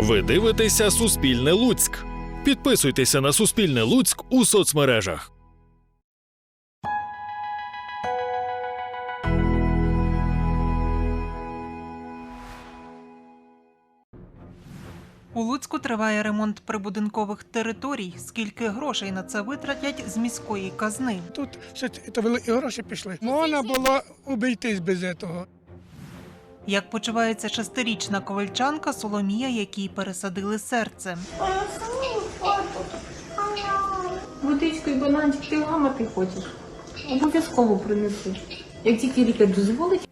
Ви дивитеся Суспільне Луцьк. Підписуйтеся на Суспільне Луцьк у соцмережах. У Луцьку триває ремонт прибудинкових територій. Скільки грошей на це витратять з міської казни? Тут все це великі гроші пішли. Можна було обійтись без цього. Як почувається шестирічна ковальчанка Соломія, якій пересадили серце? Водичку і бананчик ти ламати хочеш? Обов'язково принеси. Як тільки лікар дозволить,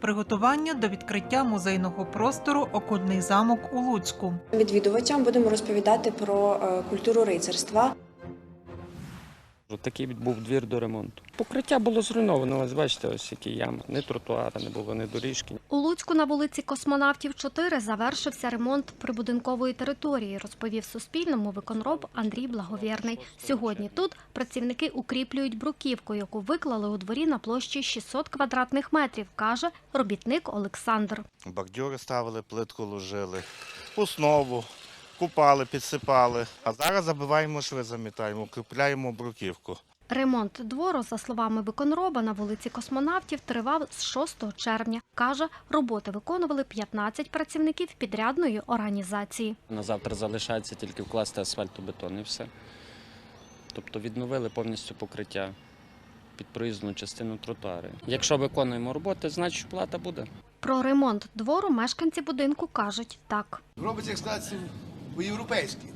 Приготування до відкриття музейного простору Окольний замок у Луцьку. Відвідувачам будемо розповідати про е, культуру рицарства. Такий був двір до ремонту. Покриття було зруйновано. Ось бачите, ось які ями. Ні тротуара, не було, ні доріжки. У Луцьку на вулиці Космонавтів 4 завершився ремонт прибудинкової території, розповів Суспільному виконроб Андрій Благовірний. Сьогодні тут працівники укріплюють бруківку, яку виклали у дворі на площі 600 квадратних метрів, каже робітник Олександр. Бордюри ставили, плитку ложили, основу, купали, підсипали. А зараз забиваємо шви, замітаємо, укріпляємо бруківку. Ремонт двору, за словами виконроба, на вулиці Космонавтів тривав з 6 червня. Каже, роботи виконували 15 працівників підрядної організації. На завтра залишається тільки вкласти асфальтобетон і все. Тобто відновили повністю покриття під проїзну частину тротуари. Якщо виконуємо роботи, значить плата буде. Про ремонт двору мешканці будинку кажуть так. Робиться, як сказати, по-європейськи.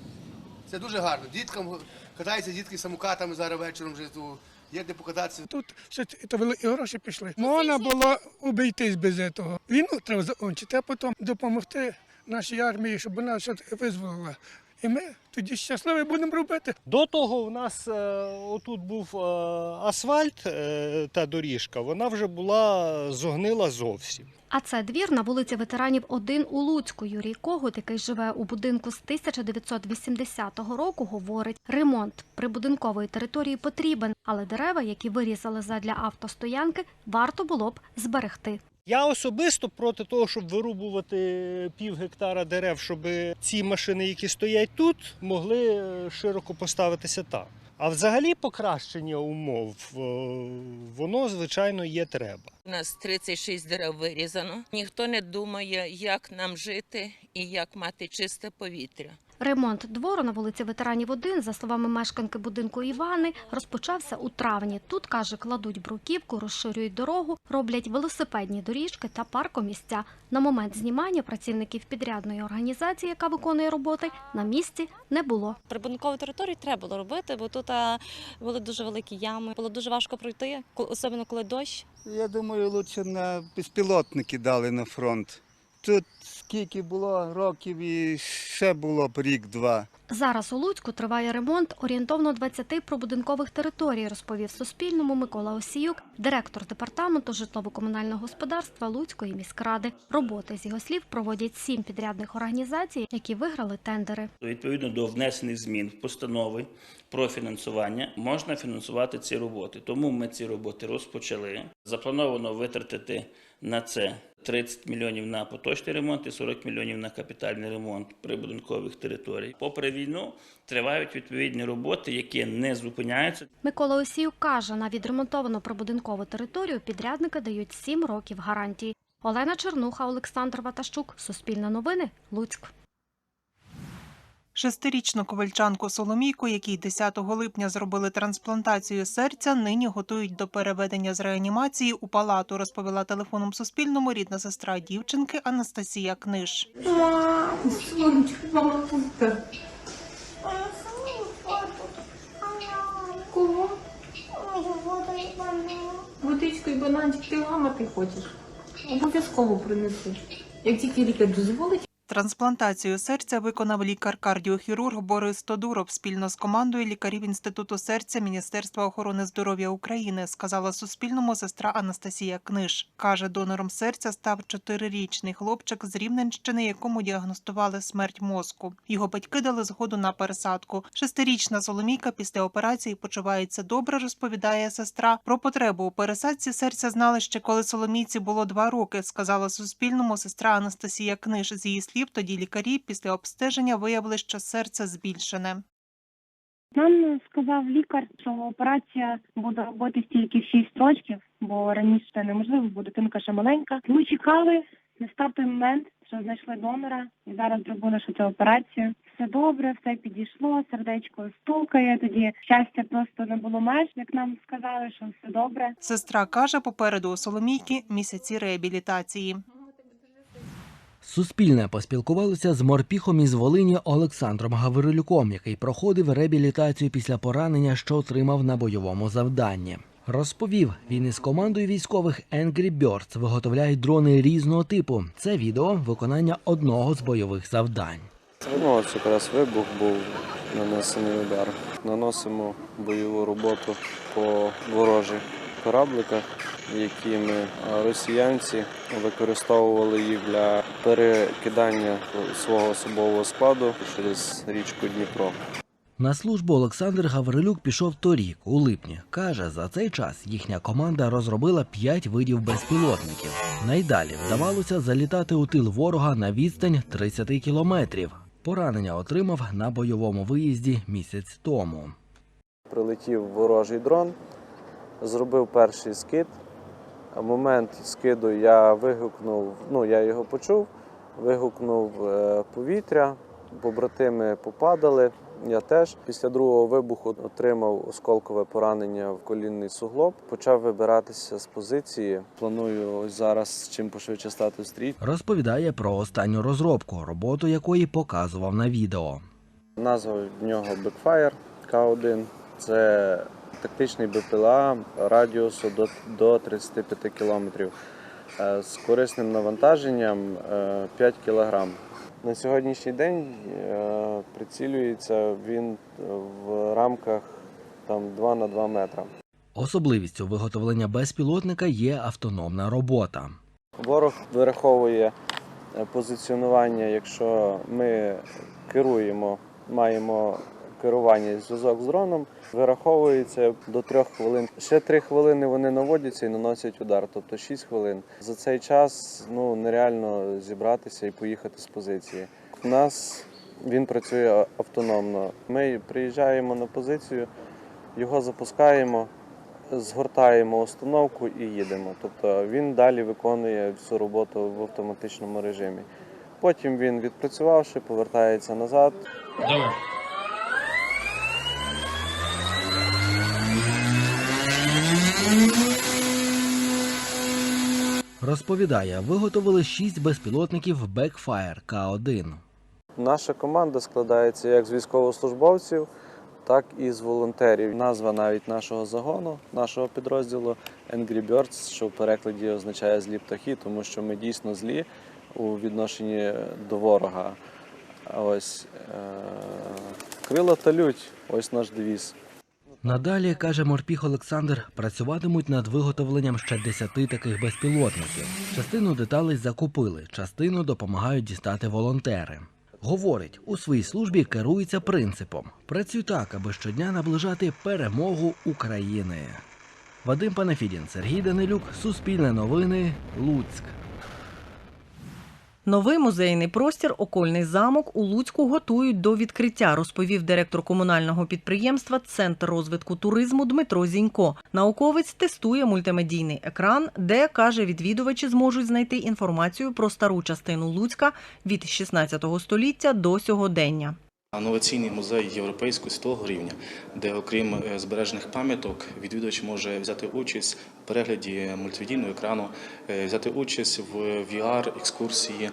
Це дуже гарно. Діткам катаються дітки самокатами зараз вечором вже тут. Є де покататися. Тут все то великі гроші пішли. Можна було обійтись без цього. Війну треба закінчити, а потім допомогти нашій армії, щоб вона все визволила. І ми тоді щасливі будемо робити. До того у нас е, отут був е, асфальт е, та доріжка, вона вже була зогнила зовсім. А це двір на вулиці ветеранів 1 у Луцьку. Юрій Когут, який живе у будинку з 1980 року, говорить, ремонт прибудинкової території потрібен, але дерева, які вирізали задля автостоянки, варто було б зберегти. Я особисто проти того, щоб вирубувати пів гектара дерев, щоб ці машини, які стоять тут, могли е, широко поставитися там. А взагалі покращення умов, е, воно, звичайно, є треба. У нас 36 дерев вирізано. Ніхто не думає, як нам жити і як мати чисте повітря. Ремонт двору на вулиці ветеранів 1, за словами мешканки будинку Івани, розпочався у травні. Тут, каже, кладуть бруківку, розширюють дорогу, роблять велосипедні доріжки та паркомісця. На момент знімання працівників підрядної організації, яка виконує роботи, на місці не було. Прибудинкову територію треба було робити, бо тут були дуже великі ями. Було дуже важко пройти, особливо коли дощ. Я думаю, лучше на безпілотники дали на фронт. Тут скільки було років і ще було б рік-два. Зараз у Луцьку триває ремонт орієнтовно 20 прибудинкових територій, розповів Суспільному Микола Осіюк, директор департаменту житлово-комунального господарства Луцької міськради. Роботи з його слів проводять сім підрядних організацій, які виграли тендери. Відповідно до внесених змін в постанови про фінансування можна фінансувати ці роботи. Тому ми ці роботи розпочали. Заплановано витратити на це 30 мільйонів на поточний ремонт і 40 мільйонів на капітальний ремонт прибудинкових територій. Попри війну тривають відповідні роботи, які не зупиняються. Микола Осіюк каже, на відремонтовану прибудинкову територію підрядники дають 7 років гарантії. Олена Чернуха, Олександр Ватащук, Суспільне новини, Луцьк. Шестирічну ковальчанку Соломійку, якій 10 липня зробили трансплантацію серця, нині готують до переведення з реанімації у палату, розповіла телефоном Суспільному рідна сестра дівчинки Анастасія Книж. Водичку і бананчик ти ламати хочеш? Обов'язково принеси. Як тільки лікар дозволить, Трансплантацію серця виконав лікар-кардіохірург Борис Тодуров спільно з командою лікарів Інституту серця Міністерства охорони здоров'я України, сказала Суспільному сестра Анастасія Книж. Каже, донором серця став чотирирічний хлопчик з Рівненщини, якому діагностували смерть мозку. Його батьки дали згоду на пересадку. Шестирічна Соломійка після операції почувається добре, розповідає сестра. Про потребу у пересадці серця знали ще коли Соломійці було два роки, сказала Суспільному сестра Анастасія Книж. З її слів, років. Тоді лікарі після обстеження виявили, що серце збільшене. Нам сказав лікар, що операція буде робити тільки 6 років, бо раніше це неможливо, бо дитинка ще маленька. Ми чекали, настав той момент, що знайшли донора, і зараз зробили що цю операцію. Все добре, все підійшло, сердечко стукає. Тоді щастя просто не було меж, як нам сказали, що все добре. Сестра каже, попереду у Соломійки місяці реабілітації. Суспільне поспілкувалося з морпіхом із Волині Олександром Гаврилюком, який проходив реабілітацію після поранення, що отримав на бойовому завданні. Розповів, він із командою військових Angry Birds виготовляють дрони різного типу. Це відео виконання одного з бойових завдань. Ну, ось якраз вибух був нанесений удар. Наносимо бойову роботу по ворожих корабликах, якими а, росіянці використовували їх для перекидання свого особового складу через річку Дніпро. На службу Олександр Гаврилюк пішов торік, у липні. Каже, за цей час їхня команда розробила п'ять видів безпілотників. Найдалі вдавалося залітати у тил ворога на відстань 30 кілометрів. Поранення отримав на бойовому виїзді місяць тому. Прилетів ворожий дрон, зробив перший скид. А момент скиду я вигукнув, ну я його почув, вигукнув е, повітря, побратими попадали. Я теж після другого вибуху отримав осколкове поранення в колінний суглоб. Почав вибиратися з позиції. Планую ось зараз чим пошвидше стати стрій. Розповідає про останню розробку, роботу якої показував на відео. Назва в нього Backfire К1. Це тактичний БПЛА радіусу до, до 35 кілометрів е, з корисним навантаженням е, 5 кілограм. На сьогоднішній день е, прицілюється він в рамках там, 2 на 2 метра. Особливістю виготовлення безпілотника є автономна робота. Ворог вираховує е, позиціонування, якщо ми керуємо, маємо керування зв'язок з дроном, вираховується до трьох хвилин. Ще три хвилини вони наводяться і наносять удар, тобто 6 хвилин. За цей час ну, нереально зібратися і поїхати з позиції. У нас він працює автономно. Ми приїжджаємо на позицію, його запускаємо, згортаємо установку і їдемо. Тобто він далі виконує всю роботу в автоматичному режимі. Потім він, відпрацювавши, повертається назад. Давай. Розповідає, виготовили шість безпілотників Backfire К1. Наша команда складається як з військовослужбовців, так і з волонтерів. Назва навіть нашого загону, нашого підрозділу Angry Birds, що в перекладі означає злі птахи, тому що ми дійсно злі у відношенні до ворога. Ось е- крила та лють, ось наш девіз. Надалі, каже морпіх Олександр, працюватимуть над виготовленням ще десяти таких безпілотників. Частину деталей закупили, частину допомагають дістати волонтери. Говорить, у своїй службі керується принципом: працюй так, аби щодня наближати перемогу України. Вадим Панафідін, Сергій Данилюк, Суспільне новини, Луцьк. Новий музейний простір Окольний замок у Луцьку готують до відкриття, розповів директор комунального підприємства Центр розвитку туризму Дмитро Зінько. Науковець тестує мультимедійний екран, де каже, відвідувачі зможуть знайти інформацію про стару частину Луцька від 16 століття до сьогодення. Інноваційний музей європейського світового рівня, де окрім е, збережених пам'яток, відвідувач може взяти участь в перегляді мультивідійного екрану, е, взяти участь в VR-екскурсії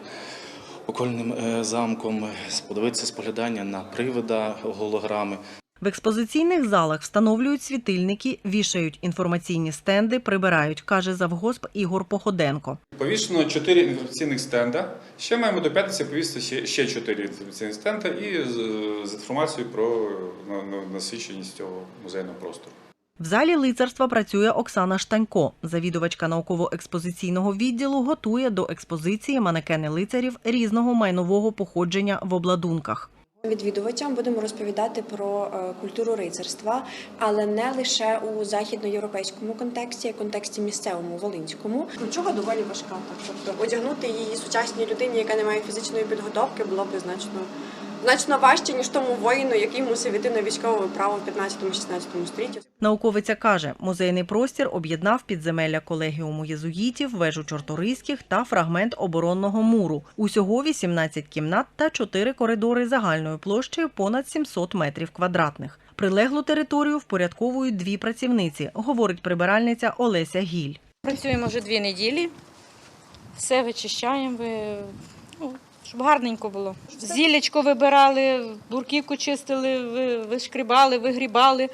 окольним е, замком, подивитися споглядання на привида голограми. В експозиційних залах встановлюють світильники, вішають інформаційні стенди, прибирають, каже завгосп Ігор Походенко. Повішено 4 інформаційних стенда. Ще маємо до п'ятниці повісити ще, ще 4 інформаційних стенда і з, інформацією про на- на- насиченість цього музейного простору. В залі лицарства працює Оксана Штанько. Завідувачка науково-експозиційного відділу готує до експозиції манекени лицарів різного майнового походження в обладунках. Відвідувачам будемо розповідати про е, культуру рицарства, але не лише у західноєвропейському контексті, а й контексті місцевому волинському. Чого доволі важка. Тобто одягнути її сучасній людині, яка не має фізичної підготовки, було б значно. Значно важче, ніж тому воїну, який мусив іти на військове право в 15-16 столітті. Науковиця каже, музейний простір об'єднав підземелля колегіуму єзуїтів, вежу чорторийських та фрагмент оборонного муру. Усього 18 кімнат та 4 коридори загальною площею понад 700 метрів квадратних. Прилеглу територію впорядковують дві працівниці, говорить прибиральниця Олеся Гіль. Працюємо вже дві неділі, все вичищаємо, ви- щоб гарненько було. Зілечко вибирали, бурківку чистили, ви- вишкрібали, вигрібали.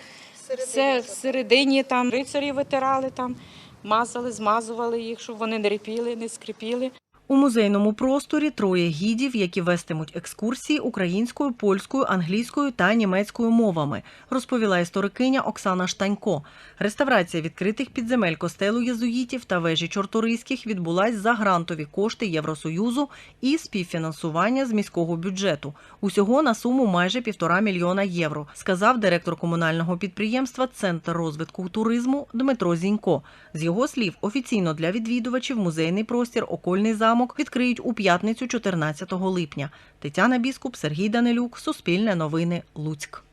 Все всередині там рицарі витирали, там, мазали, змазували їх, щоб вони не ріпіли, не скрипіли. У музейному просторі троє гідів, які вестимуть екскурсії українською, польською, англійською та німецькою мовами, розповіла історикиня Оксана Штанько. Реставрація відкритих підземель костелу єзуїтів та вежі чорторийських відбулась за грантові кошти Євросоюзу і співфінансування з міського бюджету. Усього на суму майже півтора мільйона євро, сказав директор комунального підприємства Центр розвитку туризму Дмитро Зінько. З його слів, офіційно для відвідувачів музейний простір Окольний замок відкриють у п'ятницю 14 липня. Тетяна Біскуп, Сергій Данилюк, Суспільне новини, Луцьк.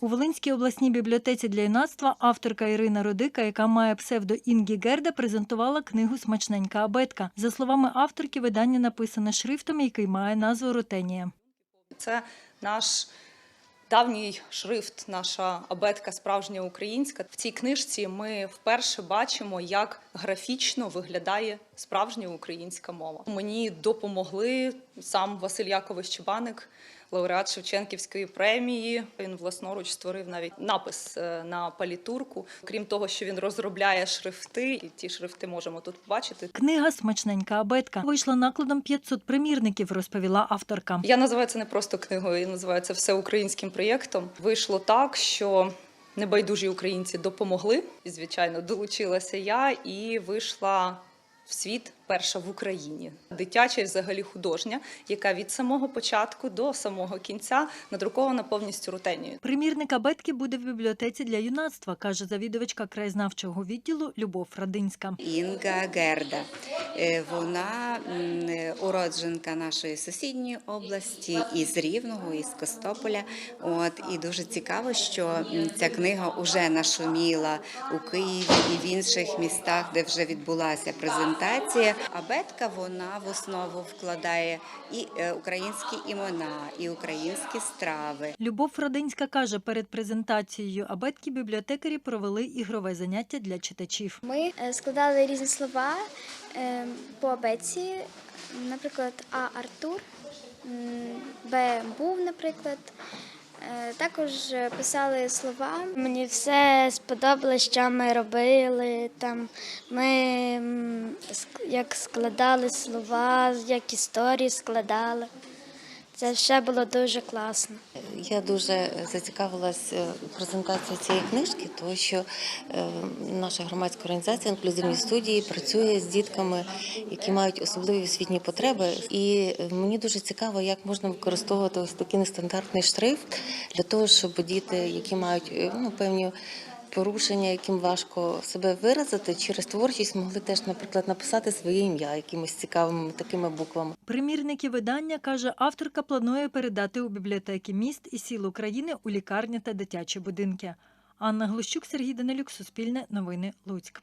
У Волинській обласній бібліотеці для юнацтва авторка Ірина Родика, яка має псевдо Інгі Герда, презентувала книгу Смачненька абетка. За словами авторки, видання написане шрифтом, який має назву Ротенія. Це наш давній шрифт, наша абетка справжня українська. В цій книжці ми вперше бачимо, як графічно виглядає справжня українська мова. Мені допомогли сам Василь Якович Чебаник, лауреат Шевченківської премії. Він власноруч створив навіть напис е, на палітурку. Крім того, що він розробляє шрифти, і ті шрифти можемо тут побачити. Книга Смачненька абетка вийшла накладом 500 примірників, розповіла авторка. Я називаю це не просто книгою, я називаю це всеукраїнським проєктом. Вийшло так, що небайдужі українці допомогли. І, звичайно, долучилася я і вийшла світ перша в Україні. Дитяча і взагалі художня, яка від самого початку до самого кінця надрукована повністю рутенією. Примірник абетки буде в бібліотеці для юнацтва, каже завідувачка краєзнавчого відділу Любов Радинська. Інга Герда. Е, Вона е, уродженка нашої сусідньої області із Рівного, із Костополя. От і дуже цікаво, що ця книга вже нашуміла у Києві і в інших містах, де вже відбулася презентація. Абетка вона в основу вкладає і е, українські імена, і українські страви. Любов Радинська каже, перед презентацією абетки бібліотекарі провели ігрове заняття для читачів. Ми е, складали різні слова е, по абетці, наприклад, А. Артур, Б. Був, наприклад. Е, Також писали слова. Мені все сподобалось, що ми робили. Там ми як складали слова, як історії складали. Це все було дуже класно. Я дуже зацікавилась е, презентацією цієї книжки, тому що е, наша громадська організація інклюзивні студії працює з дітками, які мають особливі освітні потреби. І мені дуже цікаво, як можна використовувати ось такий нестандартний шрифт для того, щоб діти, які мають е, ну, певні порушення, яким важко себе виразити, через творчість могли теж, наприклад, написати своє ім'я якимись цікавими такими буквами. Примірники видання, каже, авторка планує передати у бібліотеки міст і сіл України у лікарні та дитячі будинки. Анна Глущук, Сергій Данилюк, Суспільне новини, Луцьк.